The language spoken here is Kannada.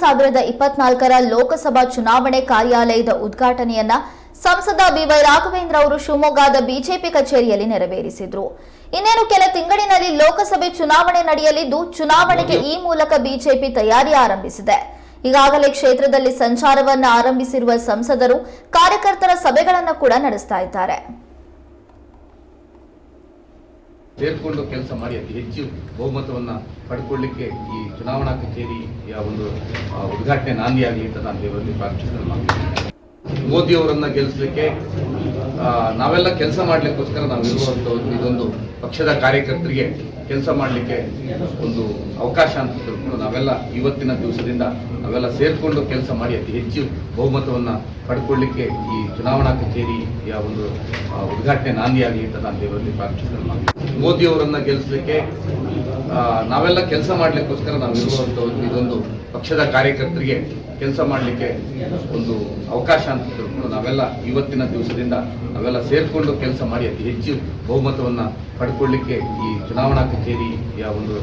ಸಾವಿರದ ಇಪ್ಪತ್ನಾಲ್ಕರ ಲೋಕಸಭಾ ಚುನಾವಣೆ ಕಾರ್ಯಾಲಯದ ಉದ್ಘಾಟನೆಯನ್ನ ಸಂಸದ ಬಿವೈ ರಾಘವೇಂದ್ರ ಅವರು ಶಿವಮೊಗ್ಗದ ಬಿಜೆಪಿ ಕಚೇರಿಯಲ್ಲಿ ನೆರವೇರಿಸಿದ್ರು. ಇನ್ನೇನು ಕೆಲ ತಿಂಗಳಿನಲ್ಲಿ ಲೋಕಸಭೆ ಚುನಾವಣೆ ನಡೆಯಲಿದ್ದು, ಚುನಾವಣೆಗೆ ಈ ಮೂಲಕ ಬಿಜೆಪಿ ತಯಾರಿ ಆರಂಭಿಸಿದೆ. ಈಗಾಗಲೇ ಕ್ಷೇತ್ರದಲ್ಲಿ ಸಂಚಾರವನ್ನ ಆರಂಭಿಸಿರುವ ಸಂಸದರು, ಕಾರ್ಯಕರ್ತರ ಸಭೆಗಳನ್ನು ಕೂಡ ನಡೆಸ್ತಾ ಇದ್ದಾರೆ. ಸೇರ್ಕೊಂಡು ಕೆಲಸ ಮಾಡಿ ಅತಿ ಹೆಚ್ಚು ಬಹುಮತವನ್ನ ಪಡ್ಕೊಳ್ಳಿಕ್ಕೆ ಈ ಚುನಾವಣಾ ಕಚೇರಿಯ ಒಂದು ಉದ್ಘಾಟನೆ ನಾಂದಿಯಾಗಲಿ ಅಂತ ನಾನು ದೇವರಲ್ಲಿ ಪ್ರಾರ್ಥಿಸಿದ್ರೆ ಮೋದಿ ಅವರನ್ನ ಗೆಲ್ಲಿಸಲಿಕ್ಕೆ ನಾವೆಲ್ಲ ಕೆಲಸ ಮಾಡಲಿಕ್ಕೋಸ್ಕರ ನಾವು ಇರುವಂತ ಇದೊಂದು ಪಕ್ಷದ ಕಾರ್ಯಕರ್ತರಿಗೆ ಕೆಲಸ ಮಾಡಲಿಕ್ಕೆ ಒಂದು ಅವಕಾಶ ಅಂತ ತಿಳ್ಕೊಂಡು ನಾವೆಲ್ಲ ಇವತ್ತಿನ ದಿವಸದಿಂದ ನಾವೆಲ್ಲ ಸೇರಿಕೊಂಡು ಕೆಲಸ ಮಾಡಿ ಅತಿ ಹೆಚ್ಚು ಬಹುಮತವನ್ನು ಪಡ್ಕೊಳ್ಳಿಕ್ಕೆ ಈ ಚುನಾವಣಾ ಕಚೇರಿಯ ಒಂದು ಉದ್ಘಾಟನೆ ನಾಂದಿಯಾಗಲಿ ಅಂತ ನಾನು ದೇವರಲ್ಲಿ ಪ್ರಾರ್ಥಿಸಿದ್ರೆ ಮೋದಿ ಅವರನ್ನ ಗೆಲ್ಲಿಸಲಿಕ್ಕೆ ನಾವೆಲ್ಲ ಕೆಲಸ ಮಾಡಲಿಕ್ಕೋಸ್ಕರ ನಾವು ಇರುವಂತ ಒಂದು ಇದೊಂದು ಪಕ್ಷದ ಕಾರ್ಯಕರ್ತರಿಗೆ ಕೆಲಸ ಮಾಡಲಿಕ್ಕೆ ಒಂದು ಅವಕಾಶ ಅಂತ ತಿಳ್ಕೊಂಡು ನಾವೆಲ್ಲ ಇವತ್ತಿನ ದಿವಸದಿಂದ ನಾವೆಲ್ಲ ಸೇರಿಕೊಂಡು ಕೆಲಸ ಮಾಡಿ ಅತಿ ಹೆಚ್ಚು ಬಹುಮತವನ್ನ ಪಡ್ಕೊಳ್ಳಿಕ್ಕೆ ಈ ಚುನಾವಣಾ ಕಚೇರಿಯ ಒಂದು